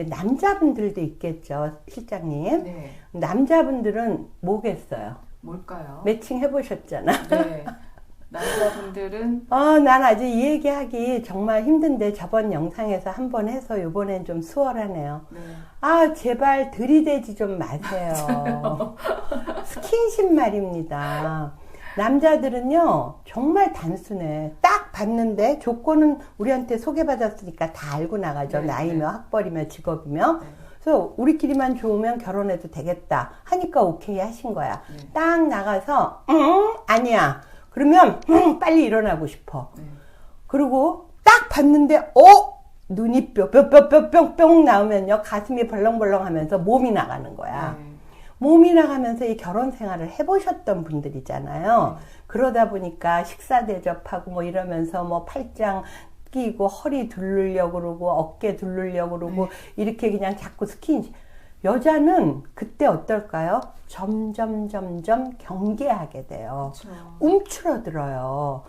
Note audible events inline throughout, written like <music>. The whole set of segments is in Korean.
근데 남자분들도 있겠죠, 실장님. 네. 남자분들은 뭐겠어요? 뭘까요? 매칭 해보셨잖아. 네. 남자분들은 <laughs> 어, 난 아직 이 얘기하기 정말 힘든데 저번 영상에서 한 번 해서 요번엔 좀 수월하네요. 네. 아, 제발 들이대지 좀 마세요. <laughs> 스킨십 말입니다. 남자들은요, 정말 단순해. 딱 봤는데 조건은 우리한테 소개받았으니까 다 알고 나가죠. 네, 나이며 학벌이며 직업이며. 네. 그래서 우리끼리만 좋으면 결혼해도 되겠다 하니까 오케이 하신 거야. 네. 딱 나가서, 응, 아니야. 그러면, 응, 빨리 일어나고 싶어. 네. 그리고 딱 봤는데 어 눈이 뿅뿅뿅뿅뿅 나오면요 가슴이 벌렁벌렁 하면서 몸이 나가는 거야 네. 몸이 나가면서 이 결혼 생활을 해보셨던 분들이잖아요 그러다 보니까 식사 대접하고 뭐 이러면서 뭐 팔짱 끼고 허리 둘르려고 그러고 어깨 둘르려고 그러고 이렇게 그냥 자꾸 스킨십 여자는 그때 어떨까요? 점점 점점 경계하게 돼요. 그렇죠. 움츠러들어요.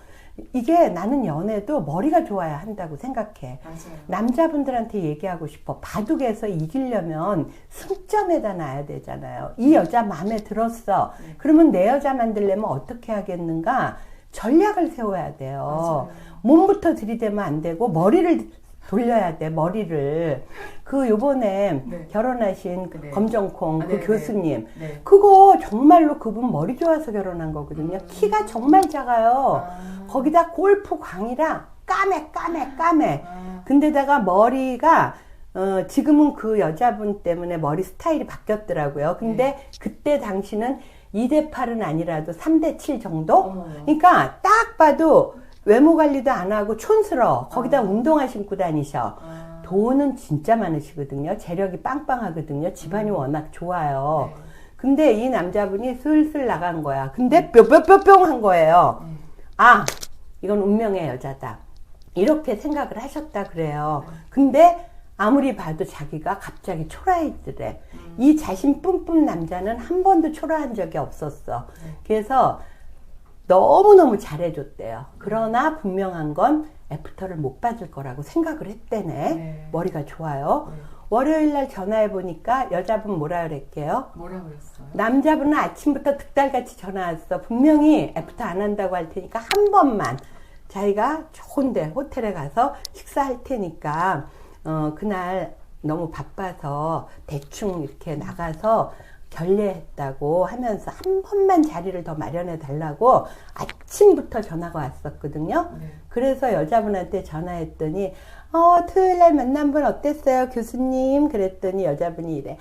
이게 나는 연애도 머리가 좋아야 한다고 생각해. 맞아요. 남자분들한테 얘기하고 싶어. 바둑에서 이기려면 승점에다 놔야 되잖아요. 이 여자 마음에 들었어. 네. 그러면 내 여자 만들려면 어떻게 하겠는가? 전략을 세워야 돼요. 맞아요. 몸부터 들이대면 안 되고 머리를 돌려야 돼. 머리를. 그 요번에 네. 결혼하신 그 네. 검정콩 아, 그 네, 네. 교수님. 네. 그거 정말로 그분 머리 좋아서 결혼한 거거든요. 음. 키가 정말 작아요. 아. 거기다 골프 광이라 까매 까매 까매. 아. 근데다가 머리가 어, 지금은 그 여자분 때문에 머리 스타일이 바뀌었더라고요. 근데 네. 그때 당시는 2대 8은 아니라도 3대 7 정도? 어머. 그러니까 딱 봐도 외모 관리도 안 하고 촌스러워. 거기다 아. 운동화 신고 다니셔. 아. 돈은 진짜 많으시거든요. 재력이 빵빵하거든요. 집안이 음. 워낙 좋아요. 네. 근데 이 남자분이 슬슬 나간 거야. 근데 뿅뿅뿅뿅 한 거예요. 음. 아, 이건 운명의 여자다. 이렇게 생각을 하셨다 그래요. 네. 근데 아무리 봐도 자기가 갑자기 초라해지래. 음. 이 자신 뿜뿜 남자는 한 번도 초라한 적이 없었어. 네. 그래서 너무너무 잘해줬대요. 그러나 분명한 건 애프터를 못 받을 거라고 생각을 했대네. 네. 머리가 좋아요. 네. 월요일 날 전화해 보니까 여자분 뭐라 그랬게요? 뭐라 그랬어요? 남자분은 아침부터 득달같이 전화 왔어. 분명히 애프터 안 한다고 할 테니까 한 번만 자기가 좋은데 호텔에 가서 식사할 테니까 어 그날 너무 바빠서 대충 이렇게 나가서 결례했다고 하면서 한 번만 자리를 더 마련해 달라고 아침부터 전화가 왔었거든요. 네. 그래서 여자분한테 전화했더니 어 토요일 날 만난 분 어땠어요? 교수님? 그랬더니 여자분이 이래.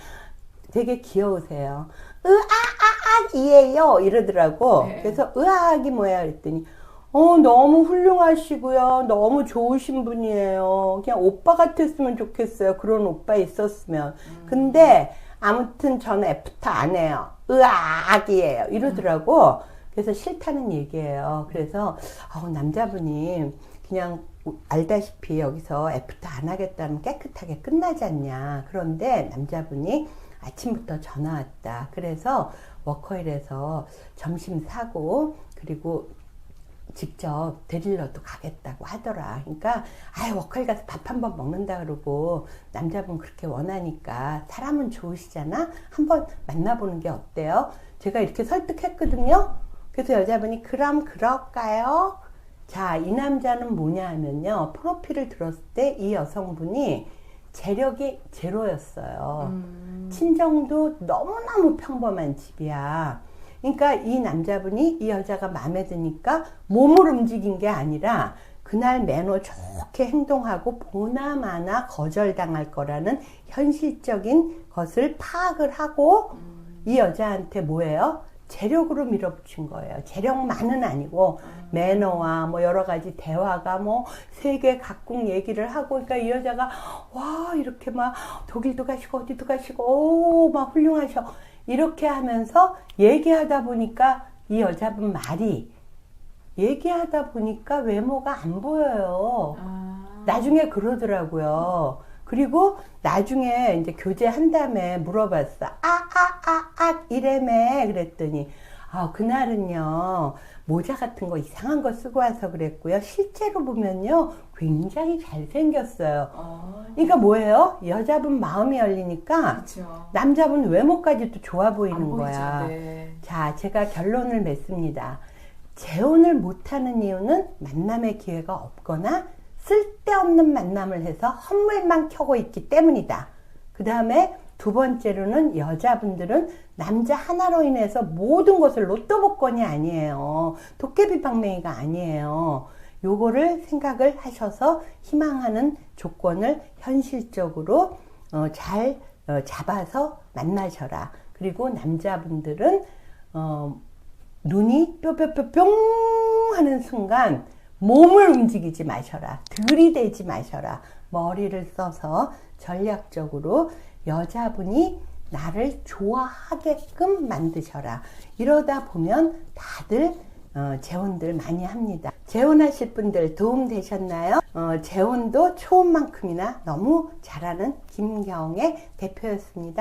되게 귀여우세요. 으아아아이에요. 이러더라고. 네. 그래서 으아악이 뭐야? 그랬더니 어 너무 훌륭하시고요. 너무 좋으신 분이에요. 그냥 오빠 같았으면 좋겠어요. 그런 오빠 있었으면. 근데 아무튼 저는 애프터 안 해요 으아악이에요 이러더라고 그래서 싫다는 얘기예요 그래서 어, 남자분이 그냥 알다시피 여기서 애프터 안 하겠다면 깨끗하게 끝나지 않냐. 그런데 남자분이 아침부터 전화 왔다. 그래서 워커힐에서 점심 사고 그리고 직접 데리러도 가겠다고 하더라. 그러니까 아예 워커힐 가서 밥 한 번 먹는다 그러고 남자분 그렇게 원하니까 사람은 좋으시잖아. 한번 만나보는 게 어때요? 제가 이렇게 설득했거든요. 그래서 여자분이 그럼 그럴까요? 자, 이 남자는 뭐냐 하면요. 프로필을 들었을 때 이 여성분이 재력이 제로였어요. 음. 친정도 너무너무 평범한 집이야. 그러니까 이 남자분이 이 여자가 마음에 드니까 몸을 움직인 게 아니라 그날 매너 좋게 행동하고 보나마나 거절당할 거라는 현실적인 것을 파악을 하고 이 여자한테 뭐예요? 재력으로 밀어붙인 거예요. 재력만은 아니고 매너와 뭐 여러 가지 대화가 뭐 세계 각국 얘기를 하고 그러니까 이 여자가 와 이렇게 막 독일도 가시고 어디도 가시고 오막 훌륭하셔 이렇게 하면서 얘기하다 보니까 이 여자분 말이 얘기하다 보니까 외모가 안 보여요. 아. 나중에 그러더라고요. 그리고 나중에 이제 교제한 다음에 물어봤어. 아, 아, 아, 아, 이래매. 그랬더니, 아, 그날은요, 모자 같은 거 이상한 거 쓰고 와서 그랬고요. 실제로 보면요. 굉장히 잘생겼어요. 어, 그러니까 뭐예요? 여자분 마음이 열리니까 그렇죠. 남자분 외모까지도 좋아 보이는. 거야. 네. 자, 제가 결론을 맺습니다. 재혼을 못하는 이유는 만남의 기회가 없거나 쓸데없는 만남을 해서 헛물만 켜고 있기 때문이다. 그 다음에 두 번째로는 여자분들은 남자 하나로 인해서 모든 것을 로또 복권이 아니에요. 도깨비 방맹이가 아니에요. 요거를 생각을 하셔서 희망하는 조건을 현실적으로 어, 잘 어, 잡아서 만나셔라. 그리고 남자분들은 어, 눈이 뿅뿅뿅뿅 하는 순간 몸을 움직이지 마셔라. 들이대지 마셔라. 머리를 써서 전략적으로 여자분이 나를 좋아하게끔 만드셔라. 이러다 보면 다들 어, 재혼들 많이 합니다. 재혼하실 분들 도움 되셨나요? 어, 재혼도 초음만큼이나 너무 잘하는 김경의 대표였습니다.